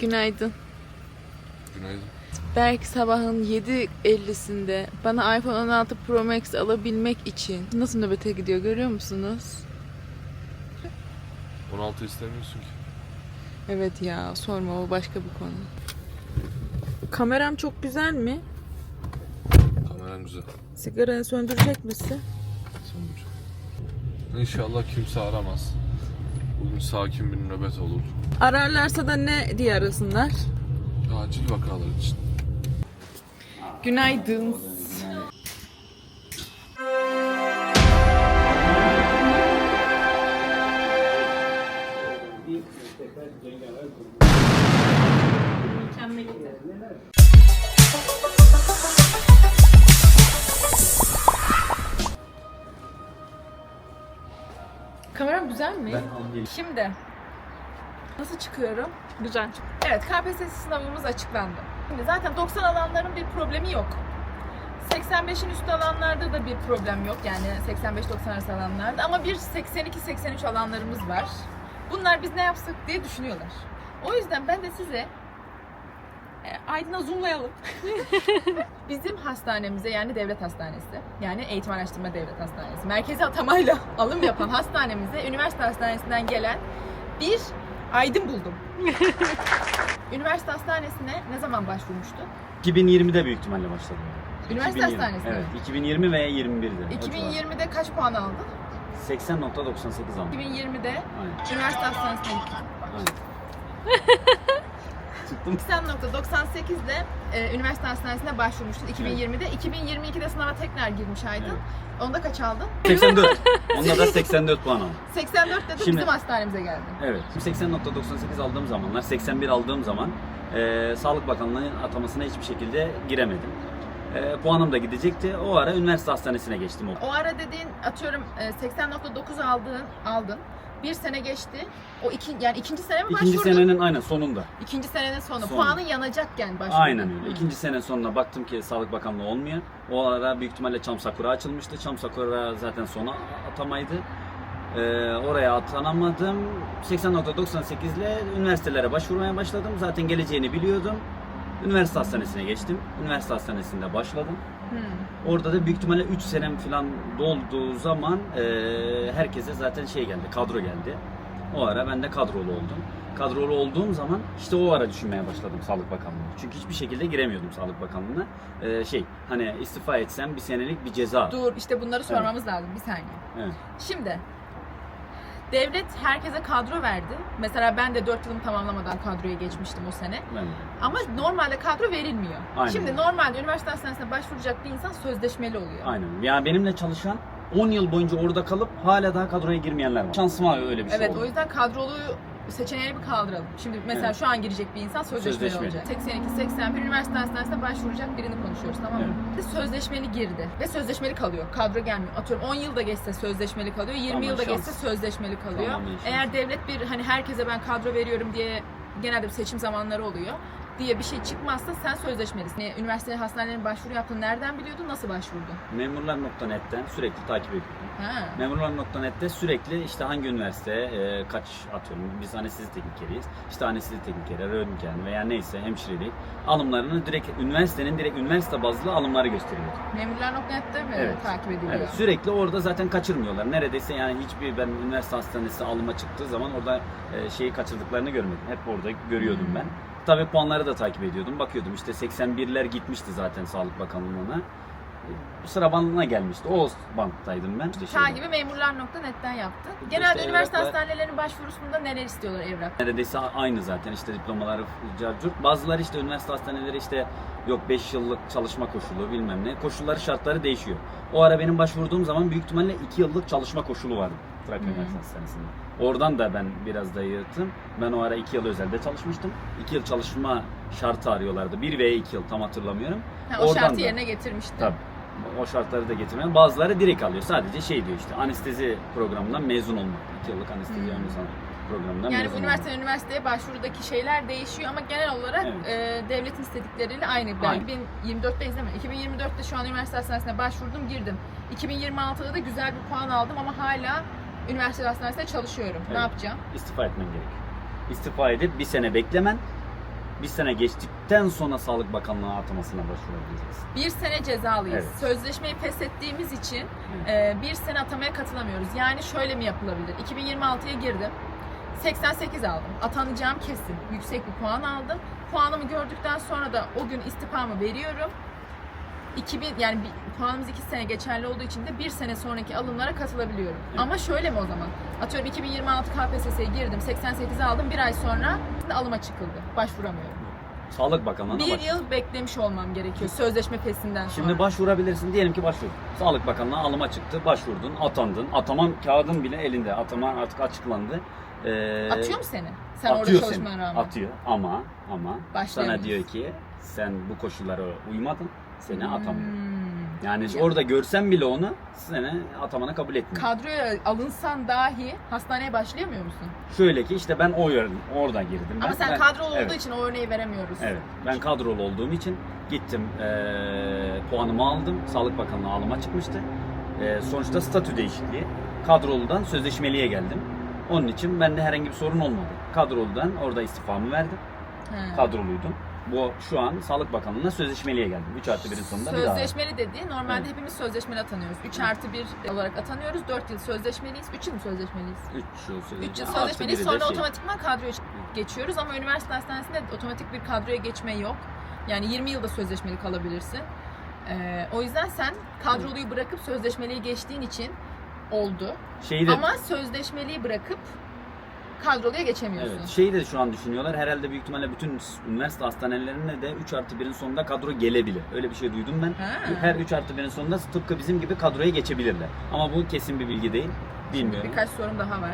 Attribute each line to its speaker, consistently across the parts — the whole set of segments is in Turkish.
Speaker 1: Günaydın.
Speaker 2: Günaydın.
Speaker 1: Belki sabahın 7.50'sinde bana iPhone 16 Pro Max alabilmek için nasıl nöbete gidiyor görüyor musunuz?
Speaker 2: 16 istemiyorsun ki.
Speaker 1: Evet ya sorma o başka bir konu. Kameram çok güzel mi?
Speaker 2: Kameran güzel.
Speaker 1: Sigaranı söndürecek misin?
Speaker 2: Sonuç. İnşallah kimse aramaz. Bugün sakin bir nöbet olur.
Speaker 1: Ararlarsa da ne diye arasınlar?
Speaker 2: Acil vakalar için.
Speaker 1: Günaydın. Kameram güzel mi? Şimdi nasıl çıkıyorum?
Speaker 3: Güzel.
Speaker 1: Evet, KPSS sınavımız açıklandı. Şimdi zaten 90 alanların bir problemi yok. 85'in üstü alanlarda da bir problem yok. Yani 85-90 arası alanlarda. Ama bir 82-83 alanlarımız var. Bunlar biz ne yapsak diye düşünüyorlar. O yüzden ben de size e, Aydın'a zoomlayalım. Bizim hastanemize yani devlet hastanesi, yani eğitim araştırma devlet hastanesi, merkezi atamayla alım yapan hastanemize üniversite hastanesinden gelen bir Aydın buldum. Üniversite hastanesine ne zaman başvurmuştu?
Speaker 4: 2020'de büyük ihtimalle başladım.
Speaker 1: Üniversite
Speaker 4: 2020.
Speaker 1: hastanesi mi?
Speaker 4: Evet, 2020 ve 21'de.
Speaker 1: 2020'de kaç puan aldın?
Speaker 4: 80.98 aldım.
Speaker 1: 2020'de
Speaker 4: Aynen.
Speaker 1: üniversite hastanesine.
Speaker 4: Aynen. Çıktım.
Speaker 1: 80.98 ile e, üniversite hastanesine başvurmuştun 2020'de. 2022'de sınava tekrar girmiş Aydın.
Speaker 4: Evet.
Speaker 1: Onda kaç aldın?
Speaker 4: 84. Onda da 84 puan aldım.
Speaker 1: 84'te de
Speaker 4: Şimdi-
Speaker 1: bizim hastanemize geldin.
Speaker 4: Evet. 80.98 aldığım zamanlar, 81 aldığım zaman e, Sağlık Bakanlığı'nın atamasına hiçbir şekilde giremedim. E, puanım da gidecekti. O ara üniversite hastanesine geçtim. O.
Speaker 1: O ara dediğin atıyorum e, 80.9 aldığın aldın. Bir sene geçti. O iki, yani ikinci sene mi
Speaker 4: İkinci
Speaker 1: başvurdun?
Speaker 4: senenin aynen sonunda.
Speaker 1: İkinci senenin sonu.
Speaker 4: Sonu.
Speaker 1: Puanın yanacakken başvurdun.
Speaker 4: Aynen öyle. İkinci sene sonuna baktım ki Sağlık Bakanlığı olmuyor. O ara büyük ihtimalle Çam Sakura açılmıştı. Çam Sakura zaten sona atamaydı. Ee, oraya atanamadım. 80.98 ile üniversitelere başvurmaya başladım. Zaten geleceğini biliyordum. Üniversite hastanesine geçtim. Üniversite hastanesinde başladım.
Speaker 1: Hmm.
Speaker 4: Orada da büyük ihtimalle 3 senem falan dolduğu zaman e, herkese zaten şey geldi, kadro geldi. O ara ben de kadrolu oldum. Kadrolu olduğum zaman işte o ara düşünmeye başladım Sağlık Bakanlığı'na. Çünkü hiçbir şekilde giremiyordum Sağlık Bakanlığı'na. E, şey hani istifa etsem bir senelik bir ceza.
Speaker 1: Dur işte bunları sormamız lazım bir saniye.
Speaker 4: Evet.
Speaker 1: Şimdi devlet herkese kadro verdi. Mesela ben de 4 yılımı tamamlamadan kadroya geçmiştim o sene.
Speaker 4: Ben de.
Speaker 1: Ama normalde kadro verilmiyor.
Speaker 4: Aynen.
Speaker 1: Şimdi normalde üniversite hastanesine başvuracak bir insan sözleşmeli oluyor.
Speaker 4: Aynen. Yani benimle çalışan 10 yıl boyunca orada kalıp hala daha kadroya girmeyenler var. Şansıma öyle bir şey
Speaker 1: Evet
Speaker 4: oldu.
Speaker 1: o yüzden kadroluyu seçeneğini bir kaldıralım. Şimdi mesela
Speaker 4: Evet.
Speaker 1: şu an girecek bir insan sözleşmeli,
Speaker 4: Sözleşmeli.
Speaker 1: olacak. 82 81 üniversite hastanesine başvuracak birini konuşuyoruz tamam mı? Sözleşmeli girdi ve sözleşmeli kalıyor. Kadro gelmiyor. Atıyorum 10 yılda geçse sözleşmeli kalıyor. 20
Speaker 4: Tamam,
Speaker 1: yılda
Speaker 4: şans.
Speaker 1: geçse sözleşmeli kalıyor.
Speaker 4: Şans.
Speaker 1: Eğer devlet bir hani herkese ben kadro veriyorum diye genelde seçim zamanları oluyor diye bir şey çıkmazsa sen sözleşmelisin. Yani Üniversite hastanelerine başvuru yaptın. Nereden biliyordun? Nasıl başvurdun?
Speaker 4: Memurlar.net'ten sürekli takip ediyordum.
Speaker 1: Ha.
Speaker 4: Memurlar.net'te sürekli işte hangi üniversite e, kaç atıyorum biz anestezi teknikeriyiz. İşte anestezi teknikeri, röntgen veya neyse hemşirelik alımlarını direkt üniversitenin direkt üniversite bazlı alımları gösteriyordu.
Speaker 1: Memurlar.net'te mi
Speaker 4: Evet.
Speaker 1: takip ediliyor?
Speaker 4: Evet, sürekli orada zaten kaçırmıyorlar. Neredeyse yani hiçbir ben üniversite hastanesi alıma çıktığı zaman orada e, şeyi kaçırdıklarını görmedim. Hep orada görüyordum
Speaker 1: Hmm.
Speaker 4: ben. Tabii puanları da takip ediyordum. Bakıyordum işte 81'ler gitmişti zaten Sağlık Bakanlığı'na. E, Sıra bandına gelmişti. O banttaydım ben. İşte.
Speaker 1: Takibi memurlar.net'ten yaptı. Genelde
Speaker 4: İşte
Speaker 1: üniversite
Speaker 4: evraklar-
Speaker 1: hastanelerinin başvurusunda neler istiyorlar evrak?
Speaker 4: Neredeyse aynı zaten işte diplomaları carcurt. Bazıları işte üniversite hastaneleri işte yok 5 yıllık çalışma koşulu bilmem ne. Koşulları şartları değişiyor. O ara benim başvurduğum zaman büyük ihtimalle 2 yıllık çalışma koşulu vardı. Trakya. Üniversitesi Hastanesi'nde. Oradan da ben biraz da yırttım. Ben o ara 2 yıl özelde çalışmıştım. 2 yıl çalışma şartı arıyorlardı. 1 veya 2 yıl tam hatırlamıyorum.
Speaker 1: Ha, o
Speaker 4: Oradan
Speaker 1: şartı
Speaker 4: da-
Speaker 1: yerine getirmişti.
Speaker 4: Tabii. O şartları da getirmeyen. Bazıları direkt alıyor. Sadece şey diyor işte anestezi programından mezun olmak. 2 yıllık anestezi
Speaker 1: Hmm.
Speaker 4: programından
Speaker 1: Yani
Speaker 4: mezun olmak.
Speaker 1: üniversite üniversiteye başvurudaki şeyler değişiyor ama genel olarak
Speaker 4: Evet.
Speaker 1: e, devletin istedikleriyle aynı. Ben
Speaker 4: Aynı.
Speaker 1: 2024'teyiz değil mi? 2024'te şu an üniversite hastanesine başvurdum, girdim. 2026'da da güzel bir puan aldım ama hala üniversite hastanesinde çalışıyorum. Ne
Speaker 4: Evet.
Speaker 1: yapacağım?
Speaker 4: istifa etmen gerekiyor. İstifa edip bir sene beklemen, Bir sene geçtikten sonra Sağlık Bakanlığı atamasına başvurabileceğiz.
Speaker 1: Bir sene cezalıyız.
Speaker 4: Evet.
Speaker 1: Sözleşmeyi feshettiğimiz için e, bir sene atamaya katılamıyoruz. Yani şöyle mi yapılabilir? 2026'ya girdim. 88 aldım. Atanacağım kesin. Yüksek bir puan aldım. Puanımı gördükten sonra da o gün istifamı veriyorum. 2000 yani bir, puanımız 2 sene geçerli olduğu için de bir sene sonraki alımlara katılabiliyorum.
Speaker 4: Evet.
Speaker 1: Ama şöyle mi o zaman? Atıyorum 2026 KPSS'ye girdim. 88 aldım. Bir ay sonra alıma çıkıldı. Başvuramıyorum.
Speaker 4: Sağlık Bakanlığı'na
Speaker 1: Bir
Speaker 4: başvur.
Speaker 1: yıl beklemiş olmam gerekiyor sözleşme fesinden sonra.
Speaker 4: Şimdi başvurabilirsin. Diyelim ki başvur. Sağlık Bakanlığı alıma çıktı. Başvurdun, atandın. Ataman kağıdın bile elinde. Atama artık açıklandı. Ee,
Speaker 1: Atıyor mu seni? Sen orada
Speaker 4: seni.
Speaker 1: çalışmana rağmen.
Speaker 4: Atıyor ama ama sana diyor ki sen bu koşullara uymadın. Seni atamıyor.
Speaker 1: Hmm.
Speaker 4: Yani
Speaker 1: Ya.
Speaker 4: orada görsen bile onu seni atamana kabul etmiyor.
Speaker 1: Kadroya alınsan dahi hastaneye başlayamıyor musun?
Speaker 4: Şöyle ki işte ben o yer, orada girdim.
Speaker 1: Ama
Speaker 4: Ben-
Speaker 1: sen
Speaker 4: ben-
Speaker 1: kadrolu olduğu
Speaker 4: evet.
Speaker 1: için o örneği veremiyoruz.
Speaker 4: Evet. Ben kadrolu olduğum için gittim eee, puanımı aldım. Sağlık Bakanlığı alıma çıkmıştı. Eee, sonuçta statü değişikliği. Kadroludan sözleşmeliye geldim. Onun için bende herhangi bir sorun olmadı. Kadroludan orada istifamı verdim.
Speaker 1: He.
Speaker 4: Kadroluydum. Bu şu an Sağlık Bakanlığı'na sözleşmeliye geldim. 3 artı 1'in sonunda bir daha.
Speaker 1: Sözleşmeli dediği normalde
Speaker 4: Evet.
Speaker 1: hepimiz sözleşmeli atanıyoruz. 3 artı 1 olarak atanıyoruz. 4 yıl sözleşmeliyiz. 3 yıl mı sözleşmeliyiz?
Speaker 4: 3 yıl
Speaker 1: 3 yıl sözleşmeliyiz. Sonra
Speaker 4: şey.
Speaker 1: otomatikman kadroya geçiyoruz. Ama üniversite hastanesinde otomatik bir kadroya geçme yok. Yani 20 yılda sözleşmeli kalabilirsin. Ee, o yüzden sen kadroluyu bırakıp sözleşmeliyi geçtiğin için oldu.
Speaker 4: Şeyi de,
Speaker 1: Ama sözleşmeliyi bırakıp kadroluya geçemiyorsun.
Speaker 4: Evet, şeyi de şu an düşünüyorlar. Herhalde büyük ihtimalle bütün üniversite hastanelerine de 3 artı 1'in sonunda kadro gelebilir. Öyle bir şey duydum ben.
Speaker 1: Ha.
Speaker 4: Her 3 artı 1'in sonunda tıpkı bizim gibi kadroya geçebilirler. Ama bu kesin bir bilgi değil. Bilmiyorum.
Speaker 1: Birkaç sorum daha var.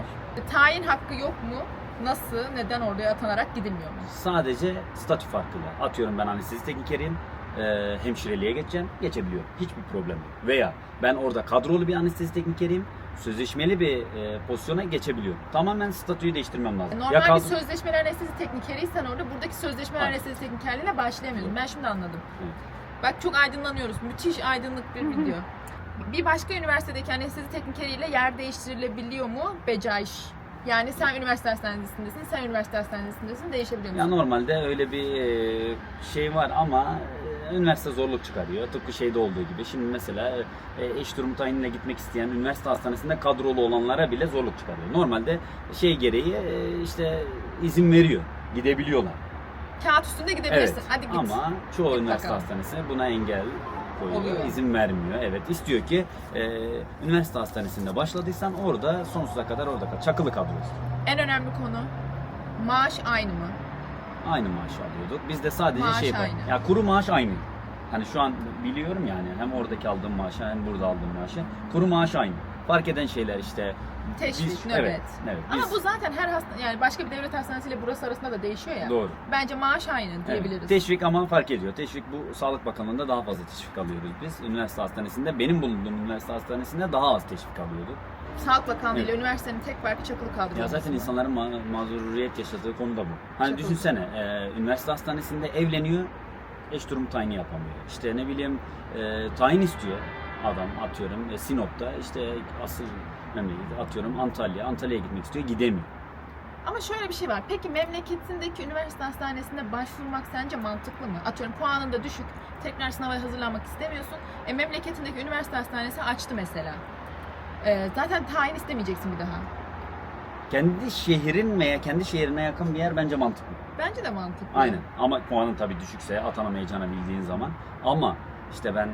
Speaker 1: Tayin hakkı yok mu? Nasıl, neden oraya atanarak gidilmiyor mu?
Speaker 4: Sadece statü farkıyla. Atıyorum ben anestezi teknikeriyim. e, hemşireliğe geçeceğim. Geçebiliyorum. Hiçbir problem yok. Veya ben orada kadrolu bir anestezi teknikeriyim. Sözleşmeli bir e, pozisyona geçebiliyorum. Tamamen statüyü değiştirmem lazım.
Speaker 1: Normal
Speaker 4: Ya
Speaker 1: bir
Speaker 4: kadro-
Speaker 1: sözleşmeli anestezi teknikeriysen orada buradaki sözleşmeli
Speaker 4: Aynen.
Speaker 1: anestezi teknikerliğine başlayamıyorsun. Ben şimdi anladım.
Speaker 4: Evet.
Speaker 1: Bak çok aydınlanıyoruz. Müthiş aydınlık bir video. Bir başka üniversitedeki anestezi teknikeriyle yer değiştirilebiliyor mu? Becaiş. Yani sen üniversite hastanesindesin, sen üniversite hastanesindesin, değişebiliyor
Speaker 4: Ya
Speaker 1: musun?
Speaker 4: normalde öyle bir e, şey var ama e, üniversite zorluk çıkarıyor. Tıpkı şeyde olduğu gibi. Şimdi mesela e, eş durumu tayinine gitmek isteyen üniversite hastanesinde kadrolu olanlara bile zorluk çıkarıyor. Normalde şey gereği e, işte izin veriyor. Gidebiliyorlar.
Speaker 1: Kağıt üstünde gidebilirsin.
Speaker 4: Evet.
Speaker 1: Hadi git.
Speaker 4: Ama çoğu
Speaker 1: Git
Speaker 4: üniversite
Speaker 1: bakalım.
Speaker 4: hastanesi buna engel koyuyor.
Speaker 1: Oluyor.
Speaker 4: izin vermiyor. Evet. istiyor ki e, üniversite hastanesinde başladıysan orada sonsuza kadar orada kal. Çakılı kadro istiyor.
Speaker 1: En önemli konu maaş aynı mı?
Speaker 4: Aynı maaşı alıyorduk. Biz de sadece
Speaker 1: Maaş
Speaker 4: şey var.
Speaker 1: aynı.
Speaker 4: Ya kuru maaş aynı. Hani şu an biliyorum yani hem oradaki aldığım maaşı hem burada aldığım maaşı. Kuru maaş aynı. Fark eden şeyler işte
Speaker 1: Teşvik, nöbet.
Speaker 4: Evet, evet.
Speaker 1: Ama
Speaker 4: biz-
Speaker 1: bu zaten her hasta yani başka bir devlet hastanesiyle burası arasında da değişiyor ya.
Speaker 4: doğru.
Speaker 1: Bence maaş aynı
Speaker 4: Evet.
Speaker 1: diyebiliriz.
Speaker 4: Teşvik ama fark ediyor. Teşvik bu Sağlık Bakanlığı'nda daha fazla teşvik alıyoruz biz. Üniversite hastanesinde benim bulunduğum üniversite hastanesinde daha az teşvik alıyorduk.
Speaker 1: Sağlık Bakanlığı ile üniversitenin tek farkı çakılı kadro.
Speaker 4: Ya zaten insanların ma- mağduriyet yaşadığı konu da bu. Hani
Speaker 1: Çok
Speaker 4: düşünsene e, üniversite hastanesinde evleniyor, eş durum tayini yapamıyor. İşte ne bileyim e, tayin istiyor adam atıyorum e, Sinop'ta işte asıl memleketi atıyorum Antalya. Antalya'ya gitmek istiyor gidemiyor.
Speaker 1: Ama şöyle bir şey var. Peki memleketindeki üniversite hastanesinde başvurmak sence mantıklı mı? Atıyorum puanın da düşük. Tekrar sınava hazırlanmak istemiyorsun. E memleketindeki üniversite hastanesi açtı mesela. E, zaten tayin istemeyeceksin bir daha.
Speaker 4: Kendi şehrin veya kendi şehrine yakın bir yer bence mantıklı.
Speaker 1: Bence de mantıklı.
Speaker 4: Aynen. Ama puanın tabii düşükse atanamayacağını bildiğin zaman. Ama işte ben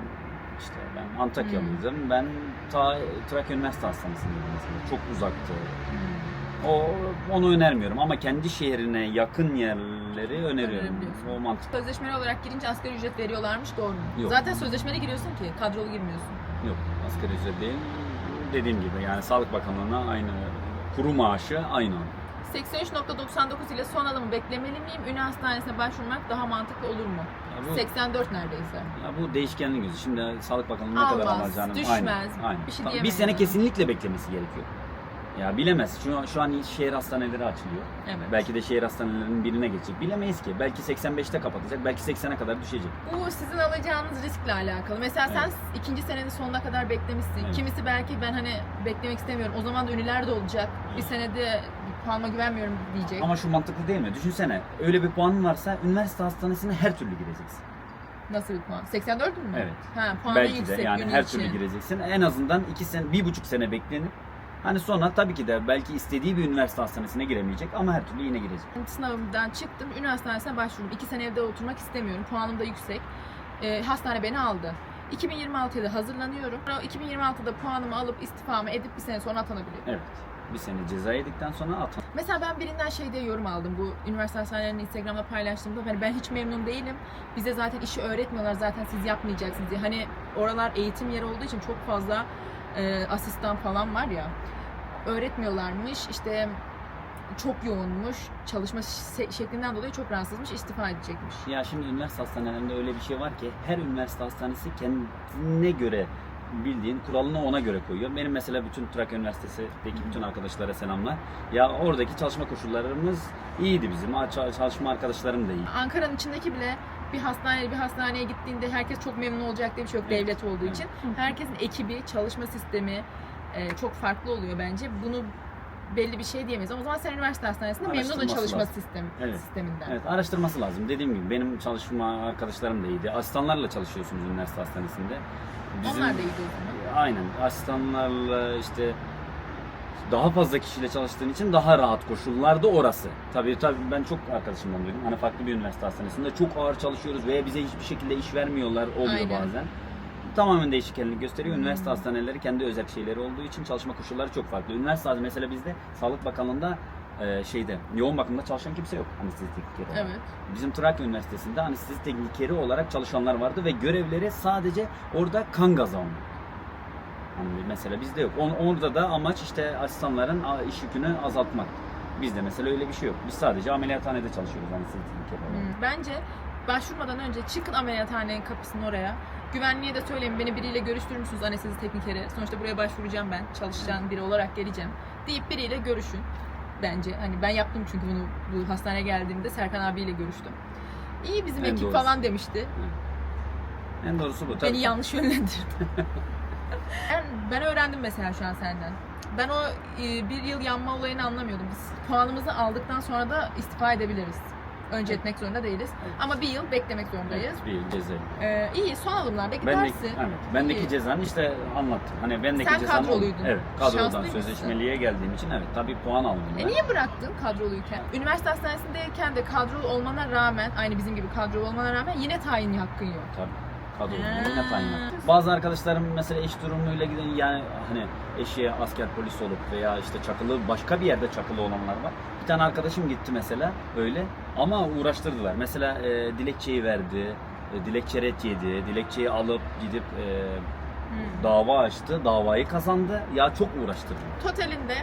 Speaker 4: işte ben Antakyalıydım. Ben ta Trakya Üniversite Hastanesi'ndeydim mesela. Çok uzaktı.
Speaker 1: Hmm.
Speaker 4: O onu önermiyorum ama kendi şehrine yakın yerleri öneriyorum. O mantıklı.
Speaker 1: Sözleşmeli olarak girince asgari ücret veriyorlarmış doğru mu?
Speaker 4: Yok.
Speaker 1: Zaten sözleşmeli giriyorsun ki kadrolu girmiyorsun.
Speaker 4: Yok, asgari ücret değil. Dediğim gibi yani Sağlık Bakanlığı'na aynı kuru maaşı aynı.
Speaker 1: 83.99 ile son alımı beklemeli miyim? Ünlü hastanesine başvurmak daha mantıklı olur mu?
Speaker 4: Ya bu,
Speaker 1: 84 neredeyse.
Speaker 4: ya bu değişkenlik gözü. Şimdi Sağlık Bakanlığı ne kadar
Speaker 1: Almaz,
Speaker 4: alacağını
Speaker 1: düşmez, bir şey diyemeyiz
Speaker 4: sene
Speaker 1: yani.
Speaker 4: kesinlikle beklemesi gerekiyor. Ya bilemez. Şu, şu an şehir hastaneleri açılıyor.
Speaker 1: Evet.
Speaker 4: Belki de şehir hastanelerinin birine geçecek. Bilemeyiz ki. Belki 85'te kapatacak. Belki 80'e kadar düşecek.
Speaker 1: Bu sizin alacağınız riskle alakalı. Mesela sen ikinci senenin sonuna kadar beklemişsin.
Speaker 4: Evet.
Speaker 1: Kimisi belki ben hani beklemek istemiyorum. O zaman da ünlüler de olacak. Bir senede puanıma güvenmiyorum diyecek.
Speaker 4: Ama şu mantıklı değil mi? Düşünsene öyle bir puanın varsa üniversite hastanesine her türlü gireceksin.
Speaker 1: Nasıl bir puan? 84 mü?
Speaker 4: Evet.
Speaker 1: Ha, puanı
Speaker 4: Belki
Speaker 1: yüksek
Speaker 4: de yani
Speaker 1: günü
Speaker 4: her
Speaker 1: için.
Speaker 4: türlü gireceksin. En azından iki sene, bir buçuk sene beklenip hani sonra tabii ki de belki istediği bir üniversite hastanesine giremeyecek ama her türlü yine girecek.
Speaker 1: Sınavımdan çıktım, üniversite hastanesine başvurdum. İki sene evde oturmak istemiyorum, puanım da yüksek. Ee, hastane beni aldı. 2026'da hazırlanıyorum. O 2026'da puanımı alıp istifamı edip bir sene sonra atanabiliyorum.
Speaker 4: Evet. Bir sene ceza yedikten sonra atan.
Speaker 1: Mesela ben birinden şey diye yorum aldım bu üniversite hastanelerinin Instagram'da paylaştığımda hani ben hiç memnun değilim. Bize zaten işi öğretmiyorlar zaten siz yapmayacaksınız diye. Hani oralar eğitim yeri olduğu için çok fazla e, asistan falan var ya. Öğretmiyorlarmış işte çok yoğunmuş. Çalışma şe- şeklinden dolayı çok rahatsızmış. istifa edecekmiş.
Speaker 4: Ya şimdi üniversite hastanelerinde öyle bir şey var ki her üniversite hastanesi kendine göre bildiğin kuralını ona göre koyuyor. Benim mesela bütün Trakya Üniversitesi'ndeki bütün arkadaşlara selamlar. Ya oradaki çalışma koşullarımız iyiydi bizim. Çalışma arkadaşlarım da iyi.
Speaker 1: Ankara'nın içindeki bile bir hastaneye bir hastaneye gittiğinde herkes çok memnun olacak diye bir şey yok
Speaker 4: Evet.
Speaker 1: devlet olduğu
Speaker 4: Evet.
Speaker 1: için. Herkesin ekibi, çalışma sistemi e, çok farklı oluyor bence. Bunu belli bir şey diyemeyiz. Ama o zaman sen üniversite hastanesinde
Speaker 4: Araştırması
Speaker 1: çalışma
Speaker 4: lazım.
Speaker 1: sistemi,
Speaker 4: Evet.
Speaker 1: sisteminden.
Speaker 4: Evet araştırması lazım. Dediğim gibi benim çalışma arkadaşlarım da iyiydi. Asistanlarla çalışıyorsunuz üniversite hastanesinde.
Speaker 1: Onlar da iyiydi o zaman.
Speaker 4: Aynen. Asistanlarla işte daha fazla kişiyle çalıştığın için daha rahat koşullarda orası. Tabii tabii ben çok arkadaşımdan duydum. Hani farklı bir üniversite hastanesinde çok ağır çalışıyoruz veya bize hiçbir şekilde iş vermiyorlar oluyor
Speaker 1: Aynen.
Speaker 4: bazen. Tamamen değişkenlik gösteriyor.
Speaker 1: Hmm.
Speaker 4: Üniversite hastaneleri kendi özel şeyleri olduğu için çalışma koşulları çok farklı. Üniversite mesela bizde Sağlık Bakanlığı'nda e, şeyde yoğun bakımda çalışan kimse yok anestezi teknikeri olarak.
Speaker 1: Evet.
Speaker 4: Bizim Trakya Üniversitesi'nde anestezi teknikeri olarak çalışanlar vardı ve görevleri sadece orada kan gazı almak. Hani mesela bizde yok. On- Orada da amaç işte asistanların iş yükünü azaltmak. Bizde mesela öyle bir şey yok. Biz sadece ameliyathanede çalışıyoruz anestezi teknikeri olarak.
Speaker 1: Hmm, Bence başvurmadan önce çıkın ameliyathanenin kapısının oraya. Güvenliğe de söyleyin beni biriyle görüştürür müsünüz anestezi teknikeri? Sonuçta buraya başvuracağım ben. Çalışacağım biri olarak geleceğim. Deyip biriyle görüşün. Bence hani ben yaptım çünkü bunu bu hastaneye geldiğimde Serkan abiyle görüştüm. İyi bizim
Speaker 4: En
Speaker 1: ekip
Speaker 4: doğrusu.
Speaker 1: falan demişti.
Speaker 4: En doğrusu bu. Tabii.
Speaker 1: Beni yanlış yönlendirdi. ben, ben öğrendim mesela şu an senden. Ben o e, bir yıl yanma olayını anlamıyordum. Biz puanımızı aldıktan sonra da istifa edebiliriz. Önce etmek zorunda değiliz.
Speaker 4: Evet.
Speaker 1: Ama bir yıl beklemek zorundayız.
Speaker 4: Evet, bir yıl ceza.
Speaker 1: Ee, iyi son alımlarda
Speaker 4: Bendeki,
Speaker 1: gidersin.
Speaker 4: evet, bendeki
Speaker 1: İyi.
Speaker 4: cezanı işte anlattım. Hani bendeki
Speaker 1: Sen
Speaker 4: cezanı
Speaker 1: kadroluydun.
Speaker 4: Evet, kadrodan sözleşmeliğe geldiğim için evet tabii puan aldım.
Speaker 1: E
Speaker 4: ben.
Speaker 1: niye bıraktın kadroluyken? Üniversite hastanesindeyken de kadrolu olmana rağmen, aynı bizim gibi kadrolu olmana rağmen yine tayin hakkın yok.
Speaker 4: Tabii.
Speaker 1: Ha.
Speaker 4: yine yaptı. Bazı arkadaşlarım mesela eş durumuyla giden yani hani eşi asker polis olup veya işte çakılı başka bir yerde çakılı olanlar var. Bir tane arkadaşım gitti mesela öyle ama uğraştırdılar. Mesela e, dilekçeyi verdi, e, dilekçe ret yedi, dilekçeyi alıp gidip e,
Speaker 1: Hmm.
Speaker 4: dava açtı, davayı kazandı. Ya çok uğraştırdı.
Speaker 1: Totalinde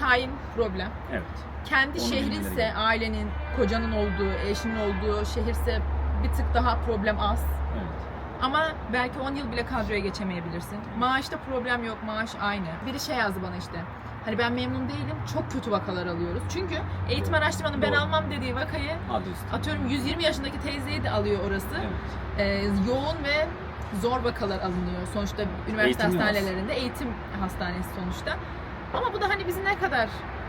Speaker 1: tayin problem.
Speaker 4: Evet.
Speaker 1: Kendi
Speaker 4: Onu
Speaker 1: şehrinse, ailenin, kocanın olduğu, eşinin olduğu şehirse bir tık daha problem az.
Speaker 4: Evet.
Speaker 1: Ama belki 10 yıl bile kadroya geçemeyebilirsin. Maaşta problem yok, maaş aynı. Biri şey yazdı bana işte. Hani ben memnun değilim, çok kötü vakalar alıyoruz. Çünkü eğitim araştırmanın ben
Speaker 4: Doğru.
Speaker 1: almam dediği vakayı
Speaker 4: Adı üstü.
Speaker 1: atıyorum 120 yaşındaki teyzeyi de alıyor orası.
Speaker 4: Evet.
Speaker 1: Ee, yoğun ve zor vakalar alınıyor. Sonuçta üniversite
Speaker 4: Eğitim
Speaker 1: hastanelerinde eğitim hastanesi sonuçta. Ama bu da hani bizi ne kadar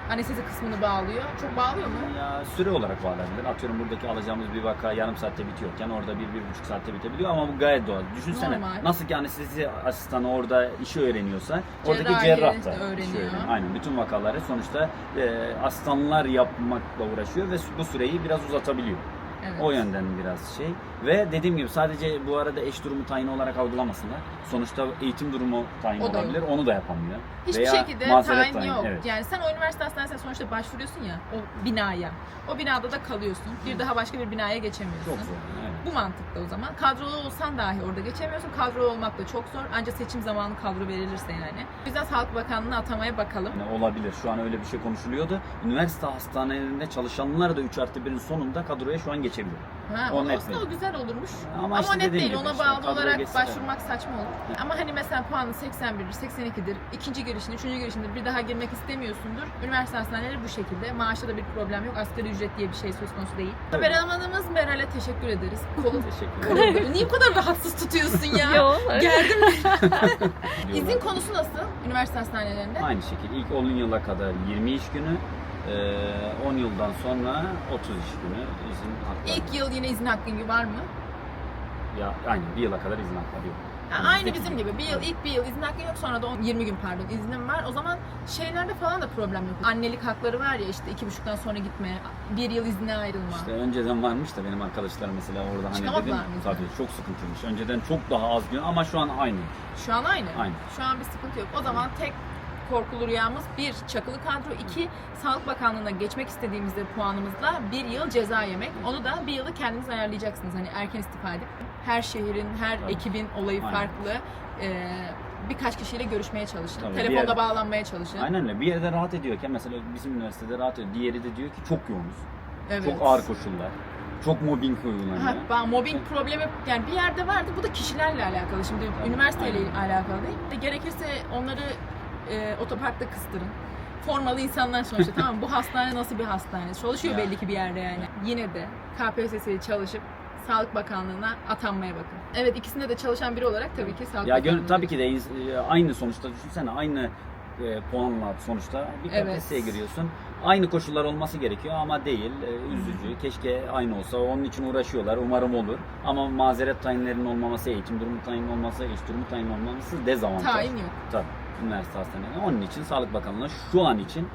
Speaker 1: anestezi kısmını bağlıyor? Çok bağlıyor mu?
Speaker 4: Ya süre olarak bağlanabilir. Atıyorum buradaki alacağımız bir vaka yarım saatte bitiyorken orada bir, bir buçuk saatte bitebiliyor ama bu gayet doğal. Düşünsene
Speaker 1: Normal.
Speaker 4: nasıl ki anestezi asistanı orada işi öğreniyorsa oradaki
Speaker 1: Cerrahi
Speaker 4: cerrah da işi
Speaker 1: öğreniyor.
Speaker 4: öğreniyor. Aynen bütün vakaları sonuçta e, asistanlar yapmakla uğraşıyor ve bu süreyi biraz uzatabiliyor.
Speaker 1: Evet.
Speaker 4: O yönden biraz şey. Ve dediğim gibi sadece bu arada eş durumu tayin olarak algılamasınlar. Sonuçta eğitim durumu tayin
Speaker 1: O da
Speaker 4: olabilir. Onu da yapamıyor.
Speaker 1: Hiçbir
Speaker 4: Veya
Speaker 1: şekilde
Speaker 4: mazeret
Speaker 1: tayin yok.
Speaker 4: Evet.
Speaker 1: Yani sen o üniversite hastanesine sonuçta başvuruyorsun ya o binaya. O binada da kalıyorsun. Bir daha başka bir binaya geçemiyorsun.
Speaker 4: Çok zor. Evet.
Speaker 1: Bu mantıkta o zaman. Kadrolu olsan dahi orada geçemiyorsun. Kadrolu olmak da çok zor. Ancak seçim zamanı kadro verilirse yani. O yüzden Sağlık Bakanlığı'na atamaya bakalım.
Speaker 4: Yani olabilir. Şu an öyle bir şey konuşuluyordu. Üniversite hastanelerinde çalışanlar da 3 artı 1'in sonunda kadroya şu an geçebilir.
Speaker 1: Ha,
Speaker 4: Onun
Speaker 1: aslında o güzel olurmuş.
Speaker 4: Ama
Speaker 1: Ama,
Speaker 4: işte
Speaker 1: o net
Speaker 4: dediğim
Speaker 1: değil.
Speaker 4: gibi
Speaker 1: Ona
Speaker 4: işte,
Speaker 1: bağlı
Speaker 4: kadroya
Speaker 1: olarak
Speaker 4: geçse de.
Speaker 1: başvurmak saçma olur. Ama hani mesela puanı 81'dir, 82'dir. ikinci girişinde, üçüncü girişinde bir daha girmek istemiyorsundur. Üniversite hastaneleri bu şekilde. Maaşta da bir problem yok. Asgari ücret diye bir şey söz konusu değil.
Speaker 4: Tabii.
Speaker 1: Kameramanımız Meral'e teşekkür ederiz. Kolu
Speaker 4: Teşekkür ederim.
Speaker 1: Niye bu kadar rahatsız tutuyorsun ya?
Speaker 3: Yo.
Speaker 1: Geldim. İzin konusu nasıl üniversite hastanelerinde?
Speaker 4: Aynı şekilde ilk 10 yıla kadar 20 iş günü Ee, 10 yıldan sonra 30 iş günü izin hakkı. var.
Speaker 1: İlk yıl yine izin hakkın var mı?
Speaker 4: Ya aynen bir yıla kadar izin hakları yok. Yani
Speaker 1: aynı bizim gibi. Bir yıl, ilk bir yıl izin hakkın yok sonra da on- 20 gün pardon iznim var. O zaman şeylerde falan da problem yok. Annelik hakları var ya işte iki buçuktan sonra gitme, bir yıl izne ayrılma.
Speaker 4: İşte önceden varmış da benim arkadaşlar mesela orada hani dedim tabii çok sıkıntıymış. Önceden çok daha az gün ama şu an aynı.
Speaker 1: Şu an aynı.
Speaker 4: Aynı.
Speaker 1: Şu an bir sıkıntı yok. O zaman tek korkulu rüyamız bir çakılı kadro, iki Sağlık Bakanlığı'na geçmek istediğimizde puanımızla bir yıl ceza yemek. Onu da bir yılı kendiniz ayarlayacaksınız. Hani erken istifa edip her şehrin, her
Speaker 4: Tabii.
Speaker 1: ekibin olayı
Speaker 4: Aynen.
Speaker 1: farklı. Ee, birkaç kişiyle görüşmeye çalışın.
Speaker 4: Tabii,
Speaker 1: Telefonda
Speaker 4: bir yer-
Speaker 1: bağlanmaya çalışın.
Speaker 4: Aynen öyle. Bir yerde rahat ediyorken mesela bizim üniversitede rahat ediyor. Diğeri de diyor ki çok yoğunuz.
Speaker 1: Evet.
Speaker 4: Çok ağır koşullar. Çok mobbing uygulanıyor.
Speaker 1: Ha, ben mobbing problemi yani bir yerde vardı. Bu da kişilerle alakalı. Şimdi
Speaker 4: Tabii,
Speaker 1: üniversiteyle
Speaker 4: aynen.
Speaker 1: alakalı değil. De gerekirse onları e, otoparkta kıstırın. Formalı insanlar sonuçta tamam mı? Bu hastane nasıl bir hastane? Çalışıyor
Speaker 4: Ya.
Speaker 1: belli ki bir yerde yani. Yine de KPSS'yi çalışıp Sağlık Bakanlığı'na atanmaya bakın. Evet ikisinde de çalışan biri olarak tabii ki Sağlık
Speaker 4: Ya
Speaker 1: Bakanlığı'na.
Speaker 4: tabii ki de e, aynı sonuçta düşünsene aynı e, puanla sonuçta bir
Speaker 1: Evet.
Speaker 4: KPSS'ye giriyorsun. Aynı koşullar olması gerekiyor ama değil. E, üzücü. Keşke aynı olsa. Onun için uğraşıyorlar. Umarım olur. Ama mazeret tayinlerinin olmaması, eğitim durumu tayin olması, iş durumu tayin olmaması dezavantaj.
Speaker 1: Tayin yok.
Speaker 4: Tabii. Üniversite hastaneleri. Onun için Sağlık Bakanlığı'na şu an için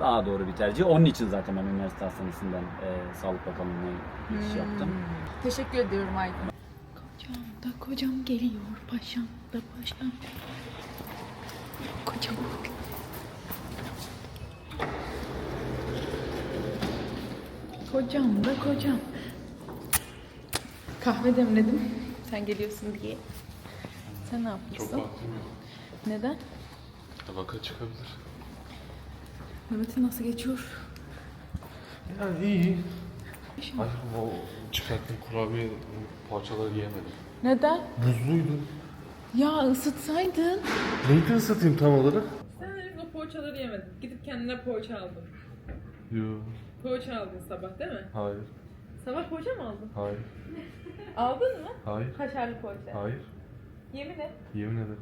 Speaker 4: daha doğru bir tercih. Onun için zaten ben üniversite hastanesinden e, Sağlık Bakanlığı'na yaptım.
Speaker 1: Hmm. Teşekkür ediyorum Aydın. Kocam da kocam geliyor, paşam da paşam. Kocam. Kocam da kocam. Kahve demledim. Sen geliyorsun diye. Sen ne
Speaker 2: Çok
Speaker 1: yapıyorsun?
Speaker 2: vaktim yok.
Speaker 1: Neden?
Speaker 2: Vaka çıkabilir.
Speaker 1: Mehmet'in nasıl geçiyor?
Speaker 2: Yani iyi. Ay o çıkarttığım kurabiye parçaları yiyemedim.
Speaker 1: Neden?
Speaker 2: Buzluydu.
Speaker 1: Ya ısıtsaydın.
Speaker 2: Neydi ısıtayım tam olarak?
Speaker 1: Sen o poğaçaları yemedin. Gidip kendine poğaça aldın.
Speaker 2: Yo.
Speaker 1: Poğaça aldın sabah değil mi?
Speaker 2: Hayır.
Speaker 1: Sabah poğaça mı aldın?
Speaker 2: Hayır.
Speaker 1: Aldın mı?
Speaker 2: Hayır.
Speaker 1: Kaşarlı poğaça.
Speaker 2: Hayır.
Speaker 1: Yemin et.
Speaker 2: Yemin ederim.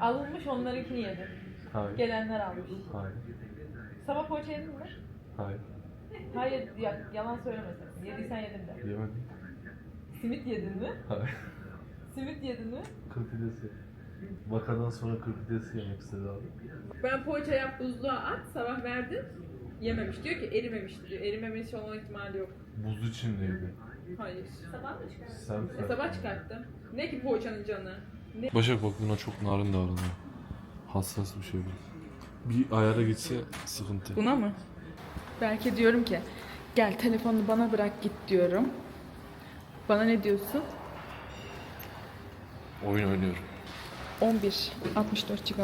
Speaker 1: Alınmış onlarınkini yedin.
Speaker 2: Hayır.
Speaker 1: Gelenler almış.
Speaker 2: Hayır.
Speaker 1: Sabah poğaça yedin mi?
Speaker 2: Hayır.
Speaker 1: Hayır ya, yalan söylemesin. Yediysen yedin de.
Speaker 2: Yemedim.
Speaker 1: Simit yedin mi?
Speaker 2: Hayır.
Speaker 1: Simit yedin mi?
Speaker 2: Kırpidesi. Vakadan sonra kırpidesi yemek istedi abi.
Speaker 1: Ben poğaça yap buzluğa at sabah verdin. Yememiş. Diyor ki erimemiş diyor. Erimemiş olma ihtimali yok.
Speaker 2: Buz içindeydi.
Speaker 1: Hayır. Sabah mı çıkarttın?
Speaker 2: Sen
Speaker 1: E, sabah çıkarttım. Ne ki poğaçanın canı?
Speaker 2: Başak bak buna çok narin davranıyor. Hassas bir şey bu. Bir ayara gitse sıkıntı.
Speaker 1: Buna mı? Belki diyorum ki gel telefonu bana bırak git diyorum. Bana ne diyorsun?
Speaker 2: Oyun oynuyorum.
Speaker 1: 11 64 GB.